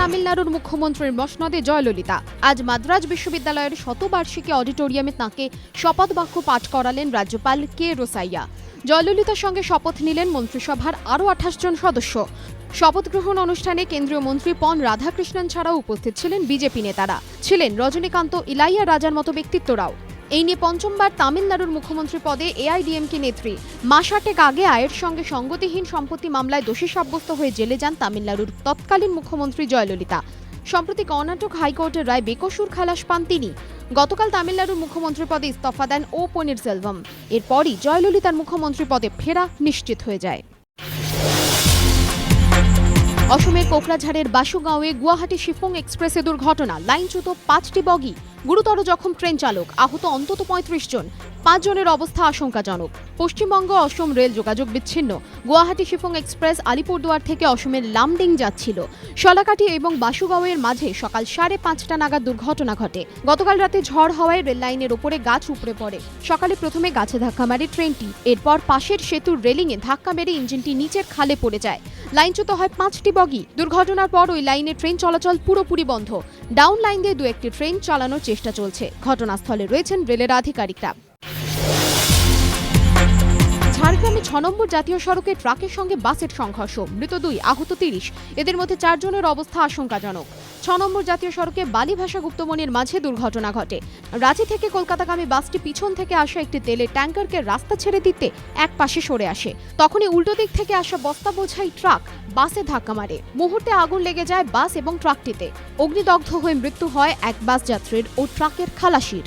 তামিলনাড়ুর মুখ্যমন্ত্রীর মসনদে জয়ললিতা। আজ মাদ্রাজ বিশ্ববিদ্যালয়ের শতবার্ষিকী অডিটোরিয়ামে তাঁকে শপথ বাক্য পাঠ করালেন রাজ্যপাল কে রোসাইয়া। জয়ললিতার সঙ্গে শপথ নিলেন মন্ত্রিসভার আরও আঠাশ জন সদস্য। শপথ গ্রহণ অনুষ্ঠানে কেন্দ্রীয় মন্ত্রী পন রাধাকৃষ্ণন ছাড়াও উপস্থিত ছিলেন বিজেপি নেতারা। ছিলেন রজনীকান্ত ইলাইয়া রাজার মতো ব্যক্তিত্বরাও। এই নিয়ে পঞ্চমবার তামিলনাড়ুর মুখ্যমন্ত্রী পদে এআইডিএমকে নেত্রী মাসাটেক আগে আয়ের সঙ্গে সঙ্গতিহীন সম্পত্তি মামলায় দোষী সাব্যস্ত হয়ে জেলে যান তামিলনাড়ুর তৎকালীন মুখ্যমন্ত্রী জয়ললিতা। সম্প্রতি কর্ণাটক হাইকোর্টের রায় বেকসুর খালাস পান তিনি। গতকাল তামিলনাড়ুর মুখ্যমন্ত্রী পদে ইস্তফা দেন ও পনিরসেলভম এরপরই জয়ললিতার মুখ্যমন্ত্রী পদে ফেরা নিশ্চিত হয়ে যায়। অসমের কোকরাঝাড়ের বাসুগাঁওয়ে গুয়াহাটি শিফং এক্সপ্রেসে দুর্ঘটনা। লাইনচ্যুত পাঁচটি বগি গুরুতর জখম ট্রেন চালক, আহত অন্তত পঁয়ত্রিশ জন। পাঁচজনের অবস্থা আশঙ্কাজনক। পশ্চিমবঙ্গ অসম রেল যোগাযোগ বিচ্ছিন্ন। গুয়াহাটি শিফং এক্সপ্রেস আলিপুরদুয়ার থেকে অসমের লামডিং যাচ্ছিল। শলাকাঠি এবং বাসুগাঁওয়ের মাঝে সকাল সাড়ে পাঁচটা নাগাদ দুর্ঘটনা ঘটে। গতকাল রাতে ঝড় হওয়ায় রেল লাইনের ওপরে গাছ উপড়ে পড়ে। সকালে প্রথমে গাছে ধাক্কা মারে ট্রেনটি। এরপর পাশের সেতুর রেলিংয়ে ধাক্কা মেরে ইঞ্জিনটি নিচের খালে পড়ে যায়। লাইনচ্যুত হয় পাঁচটি বগি। দুর্ঘটনার পর ওই লাইনে ট্রেন চলাচল পুরোপুরি বন্ধ। ডাউন লাইন দিয়ে দু একটি ট্রেন চালানোর চেষ্টা চলছে। ঘটনাস্থলে রয়েছেন রেলের আধিকারিকরা। ছ নম্বর জাতীয় সড়কে ট্রাকের সঙ্গে বাসের সংঘর্ষ, মৃত দুই, আহত তিরিশ। এদের মধ্যে চারজনের অবস্থা আশঙ্কাজনক। ছ নম্বর জাতীয় সড়কে বালি বালিভাষা গুপ্তমনির মাঝে দুর্ঘটনা ঘটে। রাঁচি থেকে কলকাতাগামী বাসটি পিছন থেকে আসা একটি তেলের ট্যাঙ্কারকে রাস্তা ছেড়ে দিতে এক পাশে সরে আসে। তখনই উল্টো দিক থেকে আসা বস্তা বোঝাই ট্রাক বাসে ধাক্কা মারে। মুহূর্তে আগুন লেগে যায় বাস এবং ট্রাকটিতে। অগ্নিদগ্ধ হয়ে মৃত্যু হয় এক বাস যাত্রীর ও ট্রাকের খালাসির।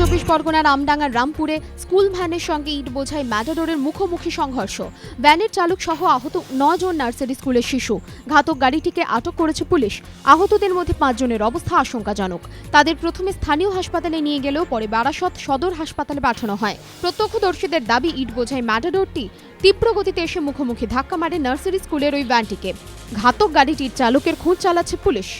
চব্বিশ পরগনার আমডাঙ্গার রামপুরে স্কুল ভ্যানের সঙ্গে ইট বোঝাই ম্যাটাডোরের মুখোমুখি সংঘর্ষ। ভ্যানের চালক সহ আহত নজন নার্সারি স্কুলের শিশু। ঘাতক গাড়িটিকে আটক করেছে পুলিশ। আহতদের মধ্যে পাঁচজনের অবস্থা আশঙ্কাজনক। তাদের প্রথমে স্থানীয় হাসপাতালে নিয়ে গেলেও পরে বারাসত সদর হাসপাতালে পাঠানো হয়। প্রত্যক্ষদর্শীদের দাবি, ইট বোঝাই ম্যাটাডোরটি তীব্র গতিতে এসে মুখোমুখি ধাক্কা মারে নার্সারি স্কুলের ওই ভ্যানটিকে। ঘাতক গাড়িটির চালকের খোঁজ চালাচ্ছে পুলিশ।